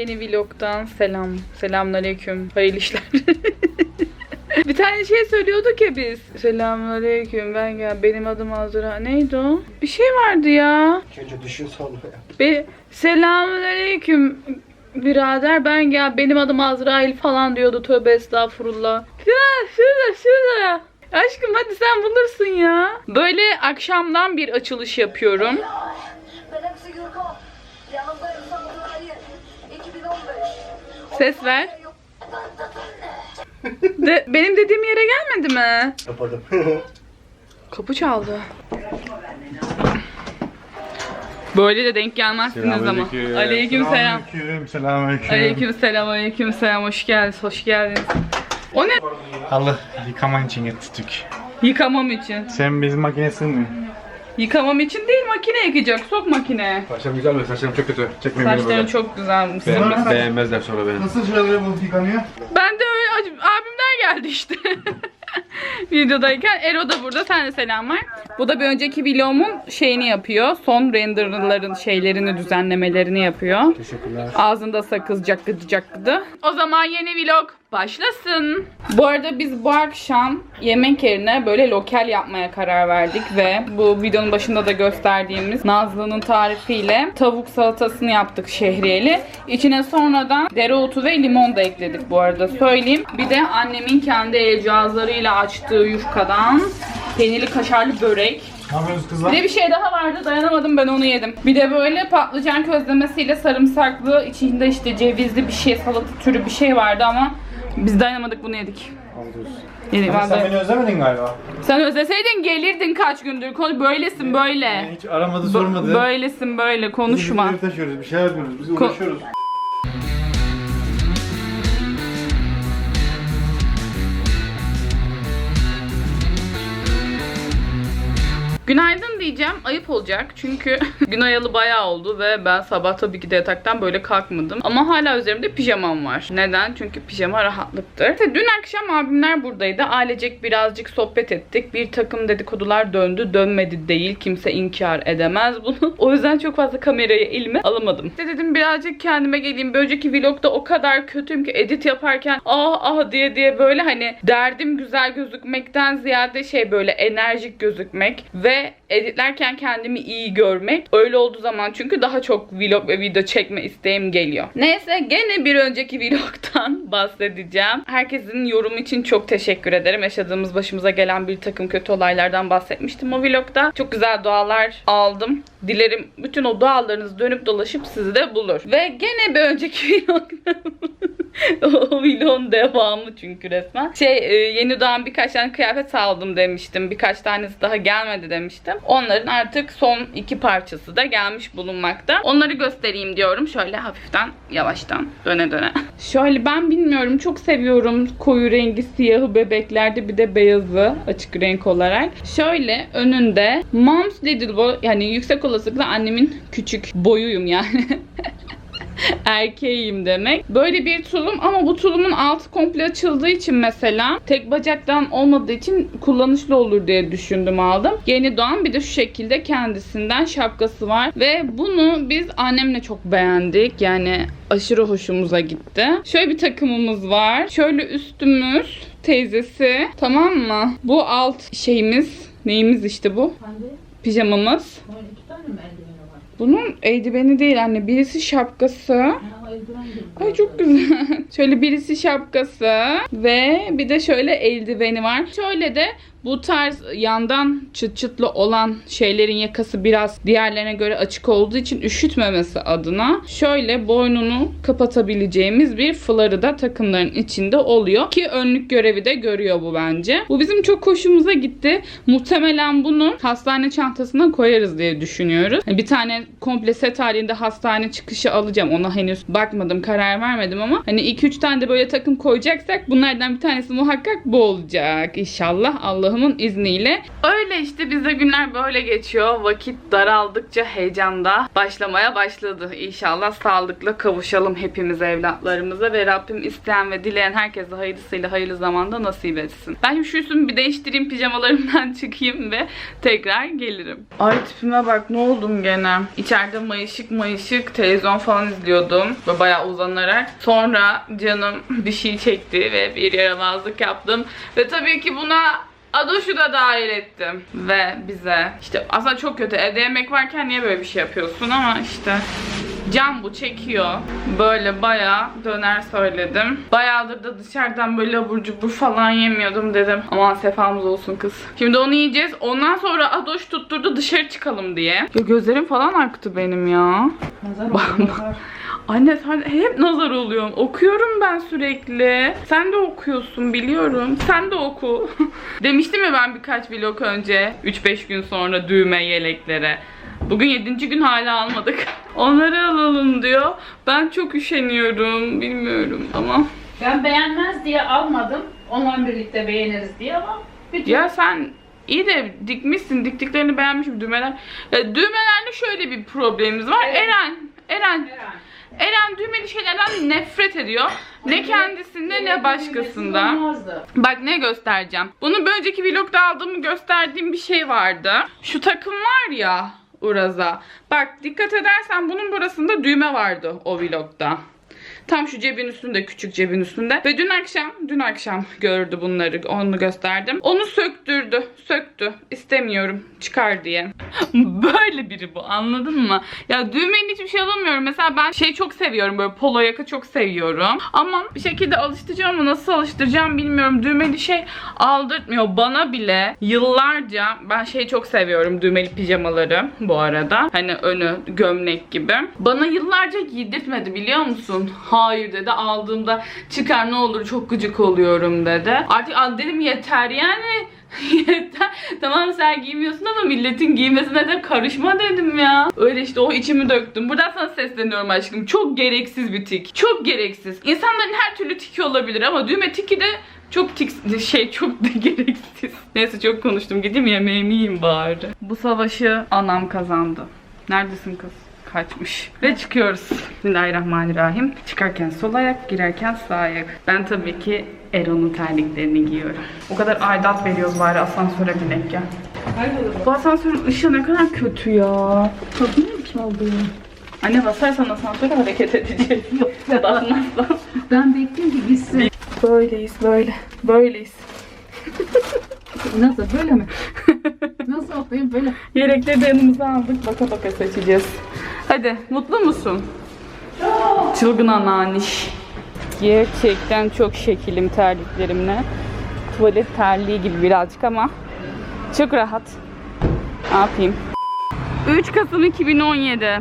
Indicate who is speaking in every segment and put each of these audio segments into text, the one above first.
Speaker 1: Yeni vlogdan selam. Selamünaleyküm. Hayırlı işler. bir tane şey söylüyorduk ya biz. Selamünaleyküm. Ben gel. Benim adım Azra. Neydi o? Bir şey vardı ya.
Speaker 2: Önce düşün sonra ya.
Speaker 1: Be Selamünaleyküm. Birader ben gel. Benim adım Azrail falan diyordu. Tövbe estağfurullah. Ya şurada şurada. Aşkım hadi sen bulursun ya. Böyle akşamdan bir açılış yapıyorum. Ses ver. De, benim dediğim yere gelmedi mi?
Speaker 2: Kapadım.
Speaker 1: Kapı çaldı. Böyle de denk gelmezsiniz ama. Aleyküm selam.
Speaker 3: Selamünaleyküm. Selamünaleyküm.
Speaker 1: Aleyküm selam, aleyküm selam. Hoş geldiniz, hoş geldiniz. O ne?
Speaker 3: Halı yıkaman için getirdik.
Speaker 1: Yıkamam için.
Speaker 3: Sen bizim makineye sığmıyor.
Speaker 1: Yıkamam için değil, makine yıkayacak. Sok makineye.
Speaker 4: Saçlarım güzel mi? Saçlarım çok kötü. Çekmeyin beni
Speaker 1: Saçların
Speaker 4: böyle.
Speaker 1: çok güzel.
Speaker 4: Beğenmez, beğenmezler sonra beni.
Speaker 3: Nasıl şöyle bu yıkanıyor?
Speaker 1: Ben de öyle acı- abimler geldi işte. Videodayken Ero da burada. Sen de selam ver. Bu da bir önceki vlogumun şeyini yapıyor. Son renderların şeylerini düzenlemelerini yapıyor.
Speaker 4: Teşekkürler.
Speaker 1: Ağzında sakız cakkıdı cakkıdı. O zaman yeni vlog başlasın. Bu arada biz bu akşam yemek yerine böyle lokal yapmaya karar verdik ve bu videonun başında da gösterdiğimiz Nazlı'nın tarifiyle tavuk salatasını yaptık şehriyeli. İçine sonradan dereotu ve limon da ekledik bu arada söyleyeyim. Bir de annemin kendi el cihazlarıyla açtığı yufkadan peynirli kaşarlı börek.
Speaker 3: Ne yapıyorsunuz
Speaker 1: Bir
Speaker 3: kızlar?
Speaker 1: de bir şey daha vardı dayanamadım ben onu yedim. Bir de böyle patlıcan közlemesiyle sarımsaklı içinde işte cevizli bir şey salata türü bir şey vardı ama biz dayanamadık bunu yedik. Yedik
Speaker 3: Sen beni özlemedin galiba.
Speaker 1: Sen özleseydin gelirdin kaç gündür. Konu böylesin böyle.
Speaker 3: Hiç aramadı sormadı.
Speaker 1: böylesin böyle konuşma.
Speaker 3: Biz bir taşıyoruz, bir şey yapıyoruz, biz uğraşıyoruz.
Speaker 1: Günaydın diyeceğim. Ayıp olacak. Çünkü gün ayalı bayağı oldu ve ben sabah tabii ki de yataktan böyle kalkmadım. Ama hala üzerimde pijamam var. Neden? Çünkü pijama rahatlıktır. İşte dün akşam abimler buradaydı. Ailecek birazcık sohbet ettik. Bir takım dedikodular döndü. Dönmedi değil. Kimse inkar edemez bunu. O yüzden çok fazla kamerayı elime alamadım. İşte dedim birazcık kendime geleyim. Bir önceki vlogda o kadar kötüyüm ki edit yaparken ah ah diye diye böyle hani derdim güzel gözükmekten ziyade şey böyle enerjik gözükmek ve it editlerken kendimi iyi görmek. Öyle olduğu zaman çünkü daha çok vlog ve video çekme isteğim geliyor. Neyse gene bir önceki vlogtan bahsedeceğim. Herkesin yorum için çok teşekkür ederim. Yaşadığımız başımıza gelen bir takım kötü olaylardan bahsetmiştim o vlogda. Çok güzel dualar aldım. Dilerim bütün o dualarınız dönüp dolaşıp sizi de bulur. Ve gene bir önceki vlogda o vlogun devamı çünkü resmen. Şey e, yeni doğan birkaç tane kıyafet aldım demiştim. Birkaç tanesi daha gelmedi demiştim. Onların artık son iki parçası da gelmiş bulunmakta. Onları göstereyim diyorum. Şöyle hafiften yavaştan döne döne. Şöyle ben bilmiyorum çok seviyorum koyu rengi siyahı bebeklerde bir de beyazı açık renk olarak. Şöyle önünde Mom's Little Boy yani yüksek olasılıkla annemin küçük boyuyum yani. erkeğim demek. Böyle bir tulum ama bu tulumun altı komple açıldığı için mesela tek bacaktan olmadığı için kullanışlı olur diye düşündüm aldım. Yeni doğan bir de şu şekilde kendisinden şapkası var ve bunu biz annemle çok beğendik. Yani aşırı hoşumuza gitti. Şöyle bir takımımız var. Şöyle üstümüz teyzesi tamam mı? Bu alt şeyimiz neyimiz işte bu? Pijamamız. Bunun eldiveni değil anne. Birisi şapkası. Ay çok güzel. Şöyle birisi şapkası ve bir de şöyle eldiveni var. Şöyle de bu tarz yandan çıt çıtlı olan şeylerin yakası biraz diğerlerine göre açık olduğu için üşütmemesi adına şöyle boynunu kapatabileceğimiz bir fları da takımların içinde oluyor. Ki önlük görevi de görüyor bu bence. Bu bizim çok hoşumuza gitti. Muhtemelen bunu hastane çantasına koyarız diye düşünüyoruz. Bir tane komple set halinde hastane çıkışı alacağım. Ona henüz bakmadım, karar vermedim ama hani 2-3 tane de böyle takım koyacaksak bunlardan bir tanesi muhakkak bu olacak. İnşallah Allah'ımın izniyle. Öyle işte bize günler böyle geçiyor. Vakit daraldıkça heyecanda başlamaya başladı. İnşallah sağlıkla kavuşalım hepimiz evlatlarımıza ve Rabbim isteyen ve dileyen herkese hayırlısıyla hayırlı zamanda nasip etsin. Ben şimdi şu üstümü bir değiştireyim pijamalarımdan çıkayım ve tekrar gelirim. Ay tipime bak ne oldum gene. İçeride mayışık mayışık televizyon falan izliyordum. Böyle bayağı uzanarak. Sonra canım bir şey çekti ve bir yaramazlık yaptım. Ve tabii ki buna Adoş'u da dahil ettim. Ve bize işte aslında çok kötü. Evde yemek varken niye böyle bir şey yapıyorsun ama işte Can bu çekiyor. Böyle bayağı döner söyledim. Bayağıdır da dışarıdan böyle abur cubur falan yemiyordum dedim. Aman sefamız olsun kız. Şimdi onu yiyeceğiz. Ondan sonra Adoş tutturdu dışarı çıkalım diye. Ya gözlerim falan aktı benim ya. Bak- Anne sen hep nazar oluyorsun. Okuyorum ben sürekli. Sen de okuyorsun biliyorum. Sen de oku. Demiştim ya ben birkaç vlog önce 3-5 gün sonra düğme yeleklere. Bugün 7. gün hala almadık. Onları alalım diyor. Ben çok üşeniyorum. Bilmiyorum ama.
Speaker 2: Ben beğenmez diye almadım. Onunla birlikte beğeniriz diye ama bir
Speaker 1: Ya sen iyi de dikmişsin. Diktiklerini beğenmişim düğmeler. Ya düğmelerde şöyle bir problemimiz var.
Speaker 2: Evet.
Speaker 1: Eren, Eren Eren düğmeli şeylerden nefret ediyor. Ne kendisinde ne başkasında. Bak ne göstereceğim. Bunu bir önceki vlogda aldığımı gösterdiğim bir şey vardı. Şu takım var ya Uraz'a. Bak dikkat edersen bunun burasında düğme vardı o vlogda. Tam şu cebin üstünde, küçük cebin üstünde. Ve dün akşam, dün akşam gördü bunları, onu gösterdim. Onu söktürdü, söktü. İstemiyorum, çıkar diye. Böyle biri bu, anladın mı? Ya düğmenin hiçbir şey alamıyorum. Mesela ben şey çok seviyorum, böyle polo yaka çok seviyorum. Ama bir şekilde alıştıracağım ama nasıl alıştıracağım bilmiyorum. Düğmeli şey aldırtmıyor. Bana bile yıllarca, ben şeyi çok seviyorum, düğmeli pijamaları bu arada. Hani önü gömlek gibi. Bana yıllarca giydirtmedi biliyor musun? Hayır dedi. Aldığımda çıkar ne olur çok gıcık oluyorum dedi. Artık dedim yeter yani. Tamam sen giymiyorsun ama milletin giymesine de karışma dedim ya. Öyle işte o içimi döktüm. Buradan sana sesleniyorum aşkım. Çok gereksiz bir tik. Çok gereksiz. İnsanların her türlü tiki olabilir ama düğme tiki de çok tik şey çok da gereksiz. Neyse çok konuştum. Gideyim yemeğimi yiyeyim bari. Bu savaşı anam kazandı. Neredesin kız? Kaçmış. Ve çıkıyoruz. Bismillahirrahmanirrahim. Çıkarken sol ayak, girerken sağ ayak. Ben tabii ki Eron'un terliklerini giyiyorum. O kadar aidat veriyoruz bari asansöre binek ya. Bu asansörün ışığı ne kadar kötü ya. Kapıyı mı çaldı? Anne basarsan asansör hareket edecek. Basmazsan.
Speaker 2: Ben bekleyeyim ki gitsin.
Speaker 1: Böyleyiz böyle. Böyleyiz.
Speaker 2: Nasıl böyle mi? Nasıl okuyayım böyle?
Speaker 1: Yelekleri de yanımıza aldık. Baka baka seçeceğiz. Hadi mutlu musun? Çılgın anneanniş. Gerçekten çok şekilim terliklerimle. Tuvalet terliği gibi birazcık ama çok rahat. Ne yapayım? 3 Kasım 2017.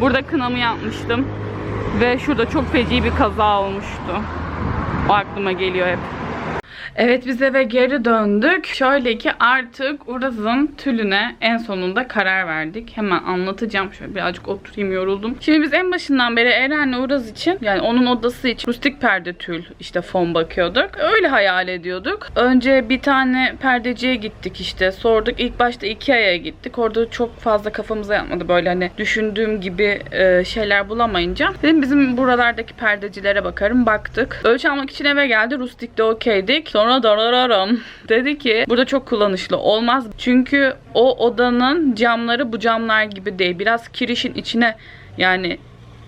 Speaker 1: Burada kınamı yapmıştım. Ve şurada çok feci bir kaza olmuştu. O aklıma geliyor hep. Evet biz eve geri döndük. Şöyle ki artık Uraz'ın tülüne en sonunda karar verdik. Hemen anlatacağım. Şöyle birazcık oturayım yoruldum. Şimdi biz en başından beri Eren'le Uraz için yani onun odası için rustik perde tül işte fon bakıyorduk. Öyle hayal ediyorduk. Önce bir tane perdeciye gittik işte. Sorduk. İlk başta Ikea'ya gittik. Orada çok fazla kafamıza yatmadı. Böyle hani düşündüğüm gibi e, şeyler bulamayınca. Dedim bizim buralardaki perdecilere bakarım. Baktık. Ölçü almak için eve geldi. Rustik'te okeydik. Sonra darararam dedi ki burada çok kullanışlı olmaz. Çünkü o odanın camları bu camlar gibi değil. Biraz kirişin içine yani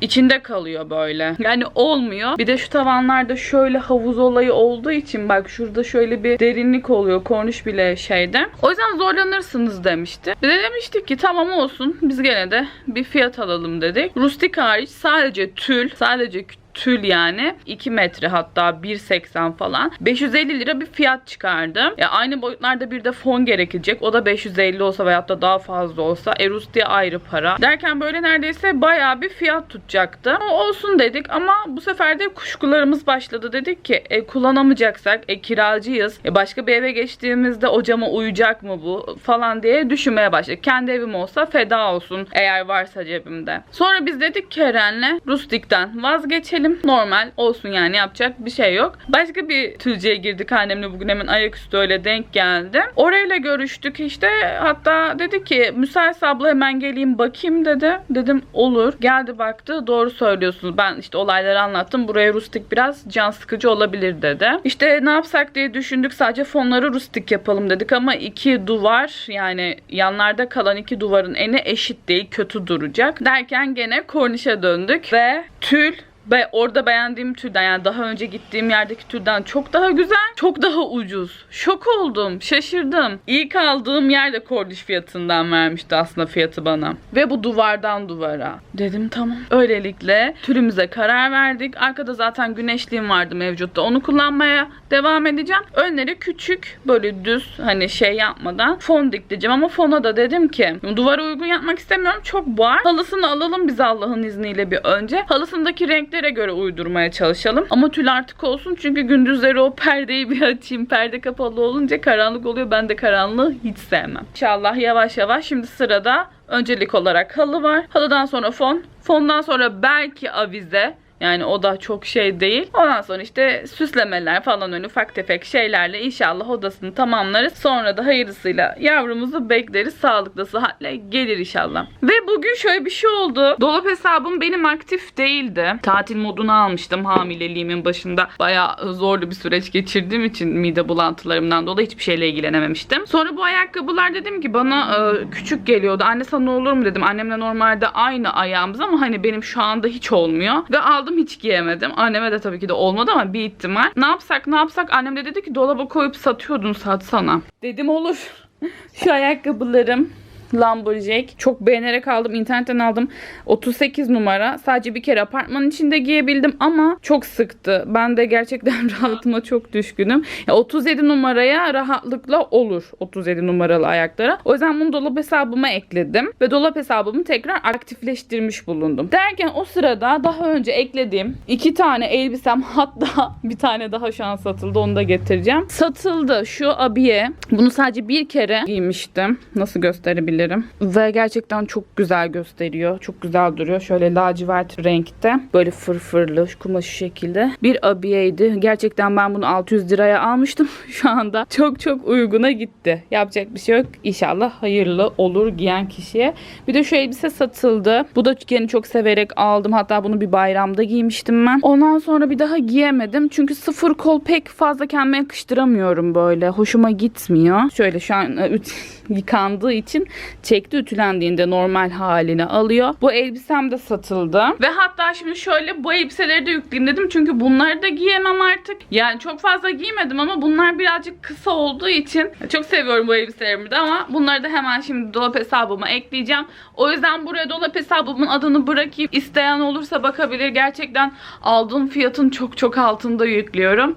Speaker 1: içinde kalıyor böyle. Yani olmuyor. Bir de şu tavanlarda şöyle havuz olayı olduğu için bak şurada şöyle bir derinlik oluyor. Korniş bile şeyde. O yüzden zorlanırsınız demişti. Biz de demiştik ki tamam olsun. Biz gene de bir fiyat alalım dedik. Rustik hariç sadece tül, sadece tül yani 2 metre hatta 1.80 falan 550 lira bir fiyat çıkardı. Ya aynı boyutlarda bir de fon gerekecek. O da 550 olsa veyahut da daha fazla olsa. Erus diye ayrı para. Derken böyle neredeyse bayağı bir fiyat tutacaktı. O olsun dedik ama bu sefer de kuşkularımız başladı. Dedik ki e, kullanamayacaksak e, kiracıyız. E, başka bir eve geçtiğimizde o cama uyacak mı bu falan diye düşünmeye başladık. Kendi evim olsa feda olsun eğer varsa cebimde. Sonra biz dedik ki Eren'le Rustik'ten vazgeçelim. Normal olsun yani yapacak bir şey yok. Başka bir tülceye girdik annemle bugün hemen ayaküstü öyle denk geldi. Orayla görüştük işte. Hatta dedi ki müsait abla hemen geleyim bakayım dedi. Dedim olur. Geldi baktı doğru söylüyorsunuz. Ben işte olayları anlattım. Buraya rustik biraz can sıkıcı olabilir dedi. İşte ne yapsak diye düşündük. Sadece fonları rustik yapalım dedik ama iki duvar yani yanlarda kalan iki duvarın eni eşit değil. Kötü duracak. Derken gene kornişe döndük ve tül Ve orada beğendiğim türden yani daha önce gittiğim yerdeki türden çok daha güzel, çok daha ucuz. Şok oldum, şaşırdım. İlk aldığım yerde Cordish fiyatından vermişti aslında fiyatı bana. Ve bu duvardan duvara. Dedim tamam. Öylelikle türümüze karar verdik. Arkada zaten güneşliğim vardı mevcutta. Onu kullanmaya devam edeceğim. Önleri küçük, böyle düz hani şey yapmadan fon diktireceğim. Ama fona da dedim ki duvara uygun yapmak istemiyorum. Çok var. Halısını alalım biz Allah'ın izniyle bir önce. Halısındaki renklere göre uydurmaya çalışalım. Ama tül artık olsun çünkü gündüzleri o perdeyi bir açayım. Perde kapalı olunca karanlık oluyor. Ben de karanlığı hiç sevmem. İnşallah yavaş yavaş şimdi sırada öncelik olarak halı var. Halıdan sonra fon. Fondan sonra belki avize. Yani o da çok şey değil. Ondan sonra işte süslemeler falan öyle ufak tefek şeylerle inşallah odasını tamamlarız. Sonra da hayırlısıyla yavrumuzu bekleriz. Sağlıklı sıhhatle gelir inşallah. Ve bugün şöyle bir şey oldu. Dolap hesabım benim aktif değildi. Tatil modunu almıştım hamileliğimin başında. Bayağı zorlu bir süreç geçirdiğim için mide bulantılarımdan dolayı hiçbir şeyle ilgilenememiştim. Sonra bu ayakkabılar dedim ki bana e, küçük geliyordu. Anne sana olur mu dedim. Annemle normalde aynı ayağımız ama hani benim şu anda hiç olmuyor. Ve aldım hiç giyemedim. Anneme de tabii ki de olmadı ama bir ihtimal. Ne yapsak ne yapsak annem de dedi ki dolaba koyup satıyordun satsana. Dedim olur. Şu ayakkabılarım Lumberjack. Çok beğenerek aldım. internetten aldım. 38 numara. Sadece bir kere apartmanın içinde giyebildim ama çok sıktı. Ben de gerçekten rahatıma çok düşkünüm. Ya 37 numaraya rahatlıkla olur. 37 numaralı ayaklara. O yüzden bunu dolap hesabıma ekledim. Ve dolap hesabımı tekrar aktifleştirmiş bulundum. Derken o sırada daha önce eklediğim iki tane elbisem hatta bir tane daha şu an satıldı. Onu da getireceğim. Satıldı. Şu abiye. Bunu sadece bir kere giymiştim. Nasıl gösterebilirim? Ve gerçekten çok güzel gösteriyor. Çok güzel duruyor. Şöyle lacivert renkte. Böyle fırfırlı kumaş şu şekilde. Bir abiyeydi. Gerçekten ben bunu 600 liraya almıştım. Şu anda çok çok uyguna gitti. Yapacak bir şey yok. İnşallah hayırlı olur giyen kişiye. Bir de şu elbise satıldı. Bu da yeni çok severek aldım. Hatta bunu bir bayramda giymiştim ben. Ondan sonra bir daha giyemedim. Çünkü sıfır kol pek fazla kendime yakıştıramıyorum böyle. Hoşuma gitmiyor. Şöyle şu an e, yıkandığı için çekti ütülendiğinde normal halini alıyor. Bu elbisem de satıldı. Ve hatta şimdi şöyle bu elbiseleri de yükleyeyim dedim. Çünkü bunları da giyemem artık. Yani çok fazla giymedim ama bunlar birazcık kısa olduğu için çok seviyorum bu elbiselerimi de ama bunları da hemen şimdi dolap hesabıma ekleyeceğim. O yüzden buraya dolap hesabımın adını bırakayım. İsteyen olursa bakabilir. Gerçekten aldığım fiyatın çok çok altında yüklüyorum.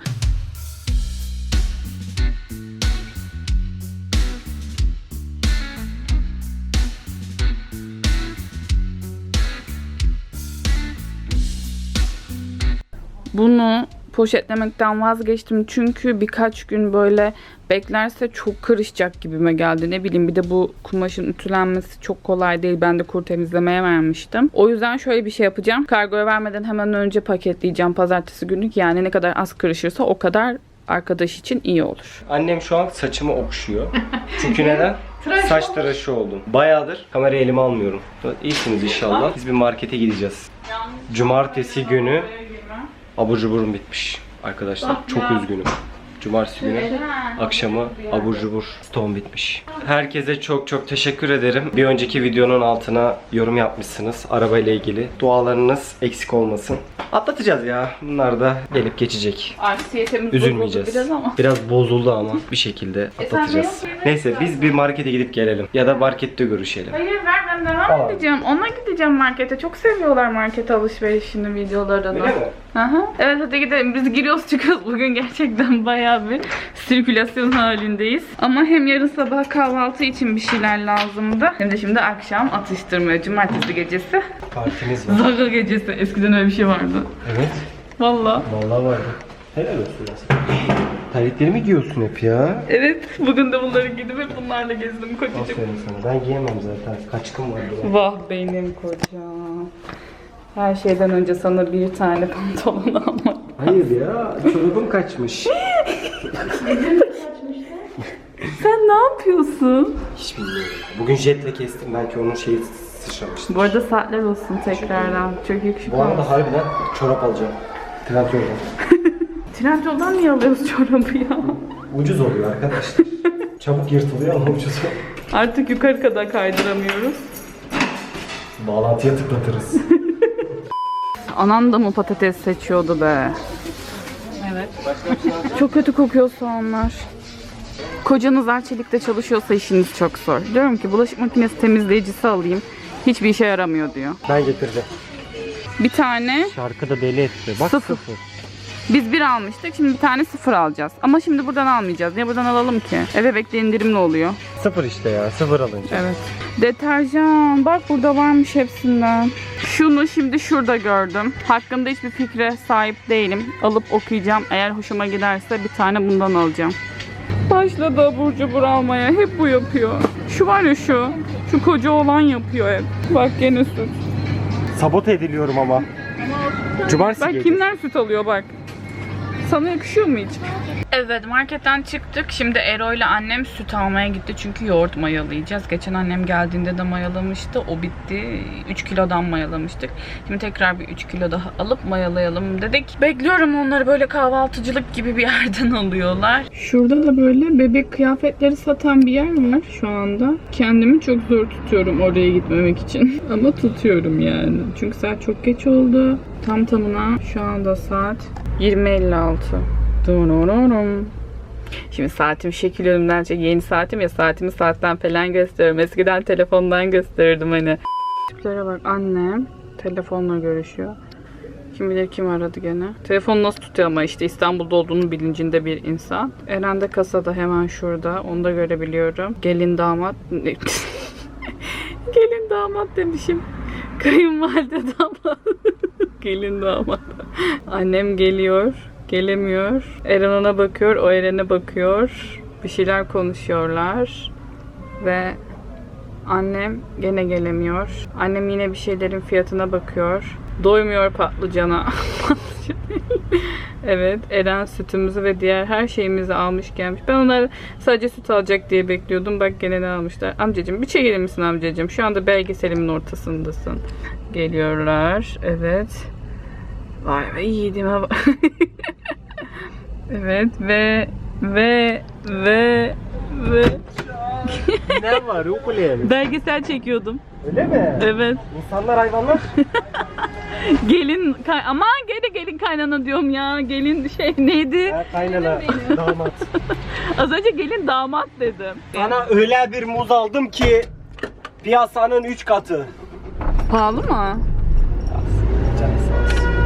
Speaker 1: Bunu poşetlemekten vazgeçtim çünkü birkaç gün böyle beklerse çok kırışacak gibime geldi. Ne bileyim bir de bu kumaşın ütülenmesi çok kolay değil. Ben de kur temizlemeye vermiştim. O yüzden şöyle bir şey yapacağım. Kargoya vermeden hemen önce paketleyeceğim pazartesi günü yani ne kadar az kırışırsa o kadar arkadaş için iyi olur.
Speaker 5: Annem şu an saçımı okşuyor. Çünkü neden? Saç tıraşı oldum. Bayağıdır kamerayı elime almıyorum. İyisiniz inşallah. Biz bir markete gideceğiz. Cumartesi günü abur cuburum bitmiş. Arkadaşlar çok üzgünüm. Cumartesi günü akşamı abur cubur stone bitmiş. Herkese çok çok teşekkür ederim. Bir önceki videonun altına yorum yapmışsınız arabayla ilgili. Dualarınız eksik olmasın. Atlatacağız ya. Bunlar da gelip geçecek.
Speaker 1: Anksiyetemiz
Speaker 5: Üzülmeyeceğiz.
Speaker 1: biraz ama.
Speaker 5: Biraz bozuldu ama bir şekilde atlatacağız.
Speaker 1: benim yerine
Speaker 5: Neyse biz bir markete gidip gelelim. Ya da markette görüşelim.
Speaker 1: Ben devam
Speaker 5: Tamam.
Speaker 1: edeceğim. Ona gideceğim markete. Çok seviyorlar market alışverişini videolarını.
Speaker 5: Öyle mi?
Speaker 1: Aha. Evet hadi gidelim. Biz giriyoruz çıkıyoruz. Bugün gerçekten bayağı bir sirkülasyon halindeyiz. Ama hem yarın sabah kahvaltı için bir şeyler lazımdı. Hem de şimdi akşam atıştırmaya. Cumartesi gecesi.
Speaker 5: Partimiz var.
Speaker 1: Zaga gecesi. Eskiden öyle bir şey vardı.
Speaker 5: Evet.
Speaker 1: Valla.
Speaker 5: Vallahi vardı. Helal olsun ya sana. Terlikleri mi giyiyorsun hep ya?
Speaker 1: Evet. Bugün de bunları giydim. Hep bunlarla gezdim kocacığım.
Speaker 5: Aferin sana. Ben giyemem zaten. Kaçkım var burada.
Speaker 1: Vah benim kocam. Her şeyden önce sana bir tane pantolon almak.
Speaker 5: Hayır ya. Çorabım kaçmış.
Speaker 1: Sen ne yapıyorsun?
Speaker 5: Hiç bilmiyorum. Bugün jetle kestim. Belki onun şeyi sıçramıştır.
Speaker 1: Bu arada saatler olsun tekrardan. Çok yakışıklı
Speaker 5: Bu arada
Speaker 1: olmuş.
Speaker 5: harbiden çorap alacağım. Trendyol'dan.
Speaker 1: Trendyol'dan niye alıyoruz çorabı ya?
Speaker 5: Ucuz oluyor arkadaşlar. Çabuk yırtılıyor ama ucuz oluyor.
Speaker 1: Artık yukarı kadar kaydıramıyoruz.
Speaker 5: Bağlantıya tıklatırız.
Speaker 1: Anan da mı patates seçiyordu be?
Speaker 2: Evet.
Speaker 1: Çok kötü kokuyor soğanlar. Kocanız Arçelik'te çalışıyorsa işiniz çok zor. Diyorum ki bulaşık makinesi temizleyicisi alayım. Hiçbir işe yaramıyor diyor.
Speaker 5: Ben getirdim.
Speaker 1: Bir tane
Speaker 5: Şarkı da deli etti. Bak
Speaker 1: Sıfır. Biz bir almıştık. Şimdi bir tane sıfır alacağız. Ama şimdi buradan almayacağız. Niye buradan alalım ki? Eve bekle indirimli oluyor.
Speaker 5: Sıfır işte ya. Sıfır alınca.
Speaker 1: Evet. Deterjan. Bak burada varmış hepsinden. Şunu şimdi şurada gördüm. Hakkında hiçbir fikre sahip değilim. Alıp okuyacağım. Eğer hoşuma giderse bir tane bundan alacağım. Başladı abur cubur almaya. Hep bu yapıyor. Şu var ya şu. Şu koca olan yapıyor hep. Bak gene süt.
Speaker 5: Sabote ediliyorum ama. Cumartesi
Speaker 1: Bak
Speaker 5: geliyor.
Speaker 1: kimler süt alıyor bak. Sana yakışıyor mu hiç? Evet marketten çıktık. Şimdi Ero ile annem süt almaya gitti. Çünkü yoğurt mayalayacağız. Geçen annem geldiğinde de mayalamıştı. O bitti. 3 kilodan mayalamıştık. Şimdi tekrar bir 3 kilo daha alıp mayalayalım dedik. Bekliyorum onları böyle kahvaltıcılık gibi bir yerden alıyorlar. Şurada da böyle bebek kıyafetleri satan bir yer var şu anda. Kendimi çok zor tutuyorum oraya gitmemek için. Ama tutuyorum yani. Çünkü saat çok geç oldu. Tam tamına şu anda saat 20.56. Şimdi saatim şekil önümden çek. Yeni saatim ya saatimi saatten falan gösteriyorum. Eskiden telefondan gösterirdim hani. Tiplere bak annem telefonla görüşüyor. Kim bilir kim aradı gene. Telefonu nasıl tutuyor ama işte İstanbul'da olduğunun bilincinde bir insan. Eren de kasada hemen şurada. Onu da görebiliyorum. Gelin damat. Gelin damat demişim. Kayınvalide damat. Gelin damat. Annem geliyor. Gelemiyor. Eren ona bakıyor. O Eren'e bakıyor. Bir şeyler konuşuyorlar. Ve annem gene gelemiyor. Annem yine bir şeylerin fiyatına bakıyor. Doymuyor patlıcana. evet, Eren sütümüzü ve diğer her şeyimizi almış gelmiş. Ben onlar sadece süt alacak diye bekliyordum. Bak gene ne almışlar. Amcacığım bir çekilir misin amcacığım? Şu anda belgeselimin ortasındasın. Geliyorlar. Evet. Vay be yiğidime bak. evet ve ve ve ve
Speaker 5: ne var ukulele?
Speaker 1: belgesel çekiyordum.
Speaker 5: Öyle mi?
Speaker 1: Evet.
Speaker 5: İnsanlar hayvanlar.
Speaker 1: Gelin kay aman gene gelin kaynana diyorum ya. Gelin şey neydi?
Speaker 5: Ha, kaynana, damat.
Speaker 1: Az önce gelin damat dedim.
Speaker 5: Sana öyle bir muz aldım ki piyasanın 3 katı.
Speaker 1: Pahalı mı?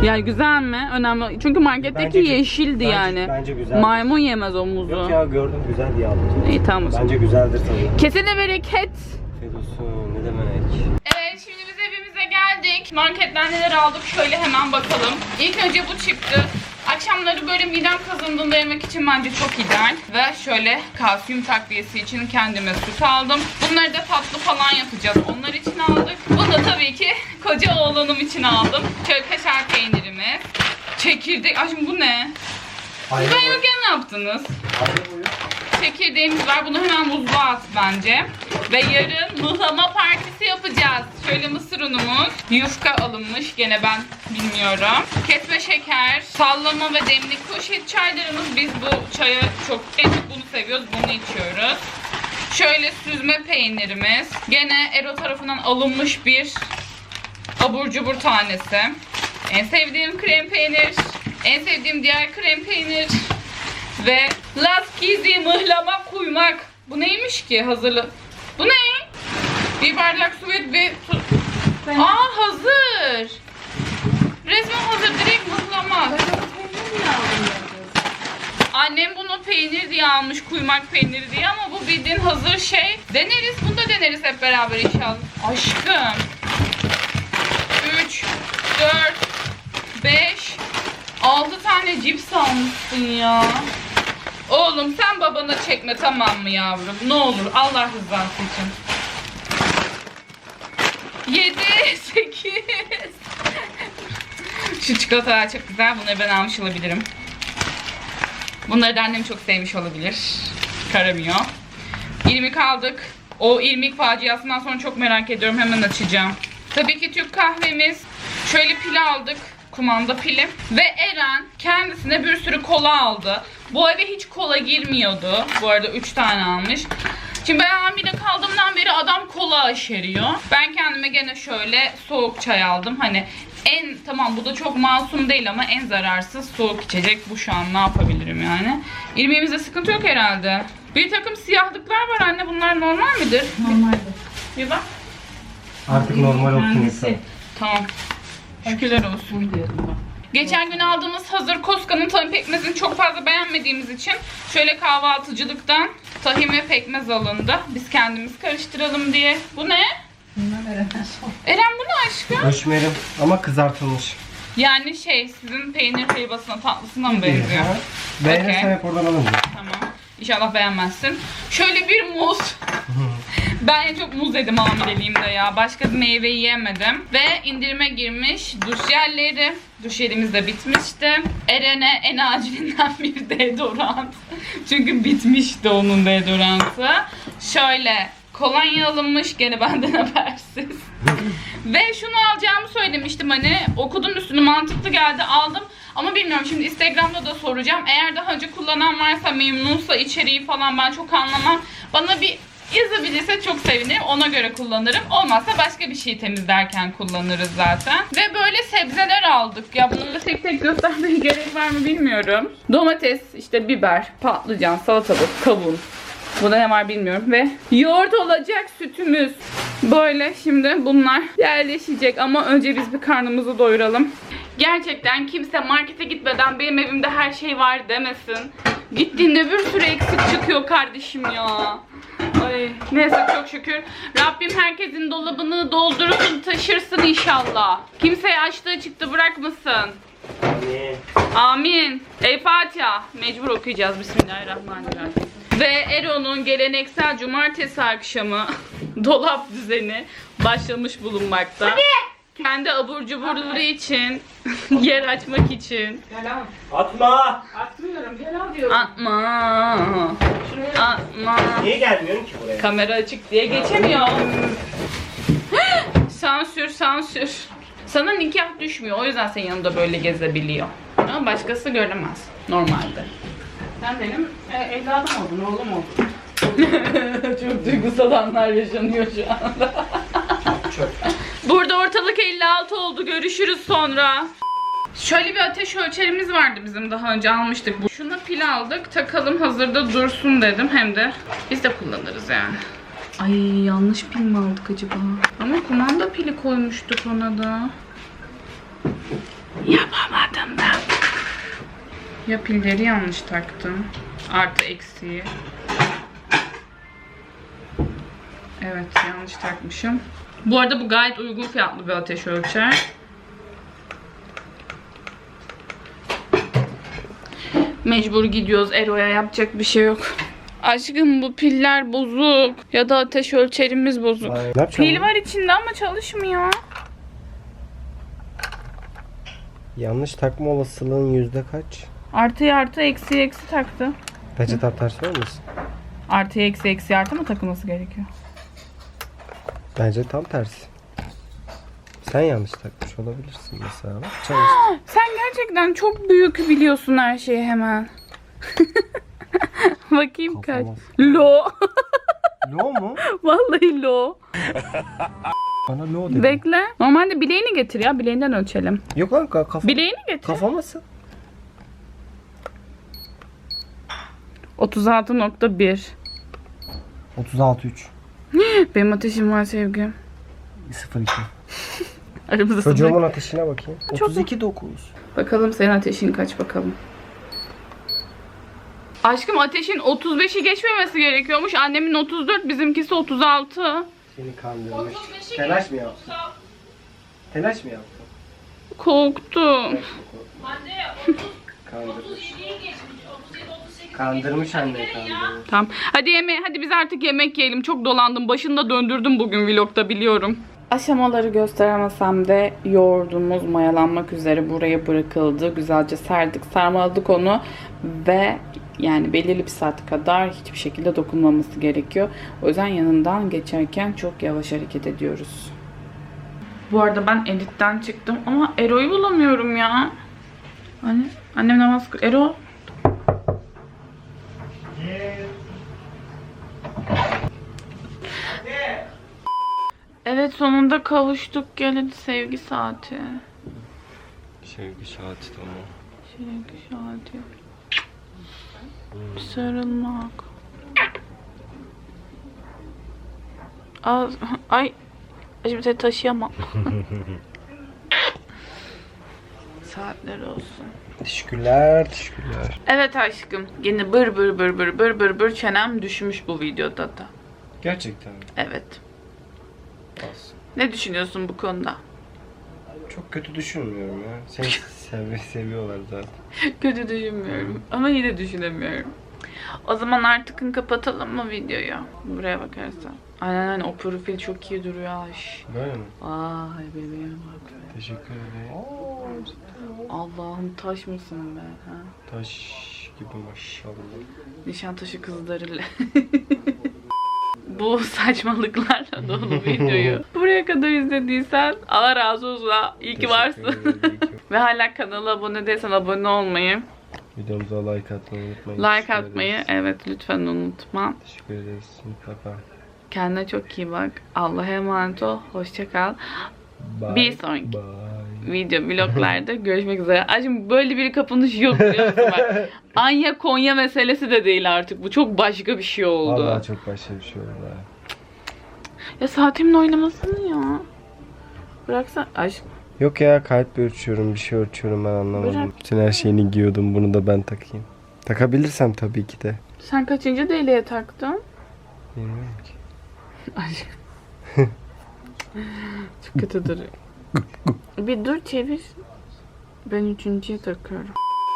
Speaker 1: Yani güzel mi? Önemli. Çünkü marketteki
Speaker 5: Bence
Speaker 1: yeşildi
Speaker 5: bence-
Speaker 1: yani.
Speaker 5: bence güzel.
Speaker 1: Maymun yemez o muzu.
Speaker 5: Yok ya gördüm güzel diye aldım.
Speaker 1: İyi tamam.
Speaker 5: Bence güzeldir tabii.
Speaker 1: Kesene bereket.
Speaker 5: Fedos'un ne demek?
Speaker 1: Evet şimdi biz evimize geldik. Marketten neler aldık şöyle hemen bakalım. İlk önce bu çıktı. Akşamları böyle midem kazındığında yemek için bence çok ideal. Ve şöyle kalsiyum takviyesi için kendime süt aldım. Bunları da tatlı falan yapacağız. Onlar için aldık. Bunu da tabii ki koca oğlanım için aldım. Şöyle kaşar peynirimiz. Çekirdek. Ay şimdi bu ne? Ben yokken ne yaptınız? Çekirdeğimiz var. Bunu hemen buzluğa at bence. Ve yarın mıhlama partisi yapacağız. Şöyle mısır unumuz. Yufka alınmış. Gene ben bilmiyorum. Kesme şeker, sallama ve demlik poşet çaylarımız. Biz bu çayı çok, en çok bunu seviyoruz. Bunu içiyoruz. Şöyle süzme peynirimiz. Gene Ero tarafından alınmış bir abur cubur tanesi. En sevdiğim krem peynir. En sevdiğim diğer krem peynir. Ve Laskizi mıhlama kuymak. Bu neymiş ki hazırlı? Bu ne? Bir bardak su ve bir su. Aa hazır. Resmen hazır direkt mıhlama. Annem bunu peynir diye almış, kuymak peyniri diye ama bu bildiğin hazır şey. Deneriz, bunu da deneriz hep beraber inşallah. Aşkım. 3, 4, 5, 6 tane cips almışsın ya. Oğlum sen babana çekme tamam mı yavrum? Ne olur Allah rızası için. 7, 8. Şu çikolatalar çok güzel. Bunları ben almış olabilirim. Bunları da annem çok sevmiş olabilir. Karamıyor. İrmik aldık. O irmik faciasından sonra çok merak ediyorum. Hemen açacağım. Tabii ki Türk kahvemiz. Şöyle pil aldık. Kumanda pili. Ve Eren kendisine bir sürü kola aldı. Bu eve hiç kola girmiyordu. Bu arada 3 tane almış. Şimdi ben hamile kaldığımdan beri adam kola aşeriyor. Ben kendime gene şöyle soğuk çay aldım. Hani En tamam bu da çok masum değil ama en zararsız soğuk içecek bu şu an ne yapabilirim yani. İrmiğimizde sıkıntı yok herhalde. Bir takım siyahlıklar var anne bunlar normal midir?
Speaker 2: Normalde.
Speaker 1: Bir bak.
Speaker 5: Artık normal olsun.
Speaker 1: Tamam. Şükürler olsun. Geçen gün aldığımız hazır Koska'nın tahin pekmezini çok fazla beğenmediğimiz için şöyle kahvaltıcılıktan tahin ve pekmez alındı. Biz kendimiz karıştıralım diye. Bu ne? Eren bu ne aşkım?
Speaker 5: Höşmerim ama kızartılmış.
Speaker 1: Yani şey sizin peynir helvasına tatlısına mı benziyor?
Speaker 5: Ha. Beğenirsen
Speaker 1: Okey.
Speaker 5: hep oradan alırım.
Speaker 1: Tamam. İnşallah beğenmezsin. Şöyle bir muz. Ben en çok muz yedim hamileliğimde ya. Başka bir meyve yiyemedim. Ve indirime girmiş duş jelleri. Duş jelimiz de bitmişti. Eren'e en acilinden bir deodorant. Çünkü bitmişti onun deodorantı. Şöyle kolonya alınmış gene benden habersiz. Ve şunu alacağımı söylemiştim hani okudum üstünü mantıklı geldi aldım ama bilmiyorum şimdi Instagram'da da soracağım eğer daha önce kullanan varsa memnunsa içeriği falan ben çok anlamam bana bir yazabilirse çok sevinirim ona göre kullanırım. Olmazsa başka bir şey temizlerken kullanırız zaten. Ve böyle sebzeler aldık. Ya bunları tek tek göstermeye gerek var mı bilmiyorum. Domates işte biber patlıcan salatalık kavun. Bunda ne var bilmiyorum. Ve yoğurt olacak sütümüz. Böyle şimdi bunlar yerleşecek. Ama önce biz bir karnımızı doyuralım. Gerçekten kimse markete gitmeden benim evimde her şey var demesin. Gittiğinde bir sürü eksik çıkıyor kardeşim ya. Ay, neyse çok şükür. Rabbim herkesin dolabını doldursun taşırsın inşallah. Kimseye açtığı çıktı bırakmasın. Amin. Ey Fatiha. Mecbur okuyacağız. Bismillahirrahmanirrahim. Ve Ero'nun geleneksel cumartesi akşamı dolap düzeni başlamış bulunmakta. Kendi abur cuburları için, yer açmak için.
Speaker 5: Atma!
Speaker 2: Atmıyorum. Gel al diyorum.
Speaker 1: Atma. Atma.
Speaker 5: Niye gelmiyorsun ki buraya?
Speaker 1: Kamera açık diye geçemiyor. sansür, sansür. Sana nikah düşmüyor. O yüzden senin yanında böyle gezebiliyor. Ama başkası göremez. Normalde. Sen benim e, evladım oldun, oğlum oldun. Çok duygusal anlar yaşanıyor şu anda. Burada ortalık 56 oldu. Görüşürüz sonra. Şöyle bir ateş ölçerimiz vardı bizim daha önce almıştık. Şuna pil aldık. Takalım hazırda dursun dedim. Hem de biz de kullanırız yani. Ay yanlış pil mi aldık acaba? Ama kumanda pili koymuştuk ona da. Yapamadım ben. Ya pilleri yanlış taktım. Artı eksiği. Evet yanlış takmışım. Bu arada bu gayet uygun fiyatlı bir ateş ölçer. Mecbur gidiyoruz Ero'ya yapacak bir şey yok. Aşkım bu piller bozuk ya da ateş ölçerimiz bozuk.
Speaker 5: Yapacağım?
Speaker 1: Pil var içinde ama çalışmıyor.
Speaker 5: Yanlış takma olasılığın yüzde kaç?
Speaker 1: Artı artı eksi eksi taktı.
Speaker 5: Bence tam tersi olmasın?
Speaker 1: Artı eksi eksi artı mı takılması gerekiyor?
Speaker 5: Bence tam tersi. Sen yanlış takmış olabilirsin mesela. Bak.
Speaker 1: Sen gerçekten çok büyük biliyorsun her şeyi hemen. Bakayım kaç.
Speaker 5: Kafama-
Speaker 1: Lo.
Speaker 5: Lo mu?
Speaker 1: Vallahi lo.
Speaker 5: Bana lo dedi.
Speaker 1: Bekle. Normalde bileğini getir ya. Bileğinden ölçelim.
Speaker 5: Yok lan ka- kafa,
Speaker 1: Bileğini getir.
Speaker 5: kafama sığ.
Speaker 1: 36.1.
Speaker 5: 36.3.
Speaker 1: Benim ateşim var sevgim.
Speaker 5: 02.
Speaker 1: Aramızda sınır.
Speaker 5: Çocuğumun ateşine bakayım. 32.9.
Speaker 1: Bakalım senin ateşin kaç bakalım. Aşkım ateşin 35'i geçmemesi gerekiyormuş. Annemin 34, bizimkisi 36.
Speaker 5: Seni kandırmış. Telaş mı yaptın? Telaş mı yaptın?
Speaker 1: Korktum.
Speaker 5: Kandırmış. Kandırmış anne kandırmış.
Speaker 1: Tamam. Hadi yeme hadi biz artık yemek yiyelim. Çok dolandım. Başında döndürdüm bugün vlogda biliyorum. Aşamaları gösteremesem de yoğurdumuz mayalanmak üzere buraya bırakıldı. Güzelce serdik, sarmaladık onu ve yani belirli bir saat kadar hiçbir şekilde dokunmaması gerekiyor. O yüzden yanından geçerken çok yavaş hareket ediyoruz. Bu arada ben editten çıktım ama Ero'yu bulamıyorum ya. Anne, annem namaz Ero Evet sonunda kavuştuk gelin sevgi saati.
Speaker 5: Sevgi saati tamam.
Speaker 1: Sevgi saati. Sarılmak. Az, ay. Şimdi seni taşıyamam. Saatler olsun.
Speaker 5: Teşekkürler, teşekkürler.
Speaker 1: Evet aşkım. Yine bır bır bır bır bır bır bır çenem düşmüş bu videoda da.
Speaker 5: Gerçekten mi?
Speaker 1: Evet. Ne düşünüyorsun bu konuda?
Speaker 5: Çok kötü düşünmüyorum ya. Seni sev seviyorlar zaten.
Speaker 1: Kötü düşünmüyorum. Ama yine düşünemiyorum. O zaman artık kapatalım mı videoyu? Buraya bakarsan. Aynen aynen o profil çok iyi duruyor aş.
Speaker 5: Böyle mi?
Speaker 1: Ay bebeğim bak.
Speaker 5: Teşekkür ederim.
Speaker 1: Allah'ım taş mısın be? Ha?
Speaker 5: Taş gibi maşallah.
Speaker 1: Nişantaşı kızlarıyla. Bu saçmalıklarla dolu videoyu buraya kadar izlediysen Allah razı olsun. ha. İyi ki varsın. Ve hala kanala abone değilsen abone olmayı,
Speaker 5: Videomuza like atmayı unutmayın.
Speaker 1: like atmayı
Speaker 5: ederiz.
Speaker 1: evet lütfen unutma.
Speaker 5: Teşekkür ederiz. Mutlaka.
Speaker 1: Kendine çok iyi bak. Allah'a emanet ol. Hoşça kal.
Speaker 5: Bye.
Speaker 1: Bir sonraki.
Speaker 5: Bye.
Speaker 1: Video vloglarda görüşmek üzere. Aşkım böyle bir kapanış yok Anya Konya meselesi de değil artık. Bu çok başka bir şey oldu.
Speaker 5: Vallahi çok başka bir şey oldu ha.
Speaker 1: Ya saatimle oynamasını ya. Bıraksan aşk.
Speaker 5: Yok ya kalp ölçüyorum, bir şey ölçüyorum ben anlamadım.
Speaker 1: Bırak.
Speaker 5: Sen her şeyini giyiyordun, bunu da ben takayım. Takabilirsem tabii ki de.
Speaker 1: Sen kaçıncı deliğe taktın?
Speaker 5: Bilmiyorum ki.
Speaker 1: Aşk. çok kötü duruyor. Bir dur çevir. Ben üçüncüye takıyorum.